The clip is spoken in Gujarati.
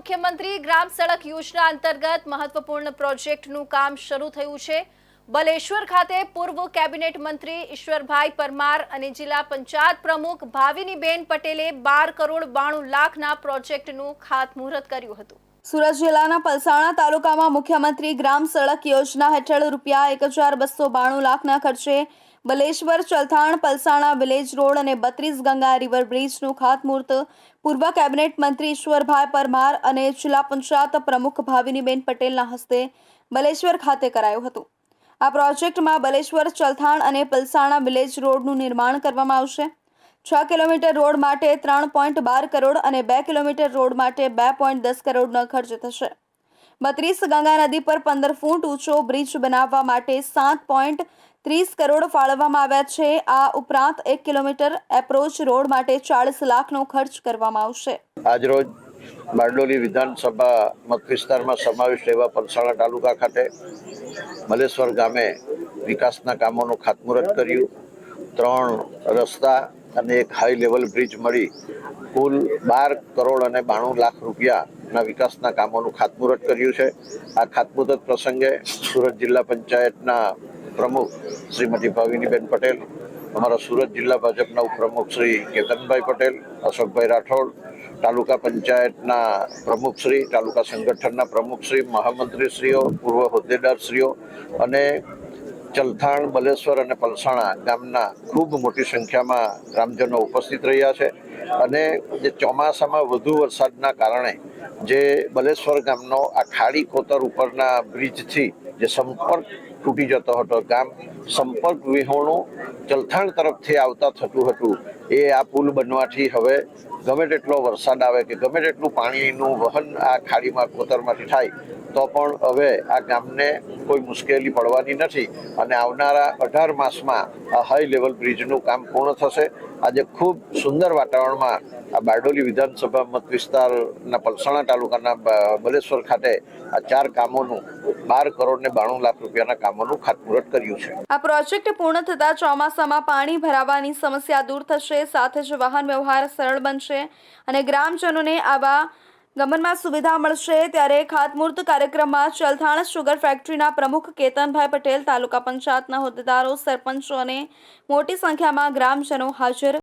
મુખ્યમંત્રી ગ્રામ સડક યોજના અંતર્ગત મહત્વપૂર્ણ પ્રોજેક્ટનું કામ શરૂ થયું છે. બલેશ્વર ખાતે પૂર્વ કેબિનેટ મંત્રી ઈશ્વરભાઈ પરમાર અને જિલ્લા પંચાયત પ્રમુખ ભાવિનીબેન પટેલે બાર કરોડ બાણું લાખના પ્રોજેક્ટનું ખાતમુહૂર્ત કર્યું હતું. સુરત જિલ્લાના પલસાણા તાલુકામાં મુખ્યમંત્રી ગ્રામ સડક યોજના હેઠળ રૂપિયા એક હજાર બસો બાણું લાખના ખર્ચે બલેશ્વર ચલથાણ પલસાણા વિલેજ રોડ અને બત્રીસ ગંગા રિવર બ્રિજનું ખાતમુહૂર્ત પૂર્વ કેબિનેટ મંત્રી ઈશ્વરભાઈ પરમાર અને જિલ્લા પંચાયત પ્રમુખ ભાવિનીબેન પટેલના હસ્તે બલેશ્વર ખાતે કરાયું હતું. આ પ્રોજેક્ટમાં બલેશ્વર ચલથાણ અને પલસાણા વિલેજ રોડનું નિર્માણ કરવામાં આવશે. છ કિલોમીટર રોડ માટે ત્રણ પોઈન્ટ બાર કરોડ અને બે કિલોમીટર રોડ માટે બે પોઈન્ટ દસ કરોડનો ખર્ચ થશે. બત્રીસ ગંગા નદી પર પંદર ફૂટ ઊંચો બ્રિજ બનાવવા માટે સાત પોઈન્ટ ત્રીસ કરોડ ફાળવવામાં આવ્યા છે. આ ઉપરાંત એક કિલોમીટર એપ્રોચ રોડ માટે ચાળીસ લાખનો ખર્ચ કરવામાં આવશે. આજરોજ બારડોલી વિધાનસભા મત વિસ્તારમાં સમાવિષ્ટ એવા પલસાણા તાલુકા ખાતે મલેશ્વર ગામે વિકાસના કામોનું ખાતમુહૂર્ત કર્યું. ત્રણ રસ્તા અને એક હાઈ લેવલ બ્રિજ મળી. કુલ બાર કરોડ અને બાણું લાખ રૂપિયાના વિકાસના કામોનું ખાતમુહૂર્ત કર્યું છે. આ ખાતમુહૂર્ત પ્રસંગે સુરત જિલ્લા પંચાયતના પ્રમુખ શ્રીમતી ભાવિનીબેન પટેલ, અમારા સુરત જિલ્લા ભાજપના ઉપપ્રમુખ શ્રી કેતનભાઈ પટેલ, અશોકભાઈ રાઠોડ, તાલુકા પંચાયતના પ્રમુખશ્રી તાલુકા સંગઠનના પ્રમુખશ્રી મહામંત્રીશ્રીઓ, પૂર્વ હોદ્દેદારશ્રીઓ અને ચલથાણ, બલેશ્વર અને પલસાણા ગામના ખૂબ મોટી સંખ્યામાં ગ્રામજનો ઉપસ્થિત રહ્યા છે અને જે ચોમાસામાં વધુ વરસાદના કારણે જે બલેશ્વર ગામનો આ ખાડી કોતર ઉપરના બ્રિજથી જે સંપર્ક તૂટી જતો હતો, ગામ સંપર્ક વિહોણું ચલથાણ તરફથી આવતા થતું હતું, એ આ પુલ બનવાથી હવે ગમે તેટલો વરસાદ આવે કે ગમે તેટલું પાણીનું વહન આ ખાડીમાં, કોતરમાંથી થાય તો પણ હવે આ ગામને કોઈ મુશ્કેલી પડવાની નથી અને આવનારા અઢાર માસમાં આ હાઈ લેવલ બ્રિજનું કામ પૂર્ણ થશે. આજે ખૂબ સુંદર વાતાવરણમાં આ બારડોલી વિધાનસભા મત વિસ્તારના પલસાણા તાલુકાના બલેશ્વર ખાતે આ ચાર કામોનું બાર કરોડ ને બાણું લાખ રૂપિયાના કામોનું ખાતમુહૂર્ત કર્યું છે. આ પ્રોજેક્ટ પૂર્ણ થતાં ચોમાસામાં પાણી ભરાવાની સમસ્યા દૂર થશે, સાથે જ વાહન વ્યવહાર સરળ બનશે અને ગ્રામજનોને આવા ગમનમાં સુવિધા મળશે ત્યારે ખાતમુહૂર્ત કાર્યક્રમમાં ચલથાણ શુગર ફેક્ટરીના પ્રમુખ કેતનભાઈ પટેલ તાલુકા પંચાયતના હોદ્દેદારો, સરપંચો અને મોટી સંખ્યામાં ગ્રામજનો હાજર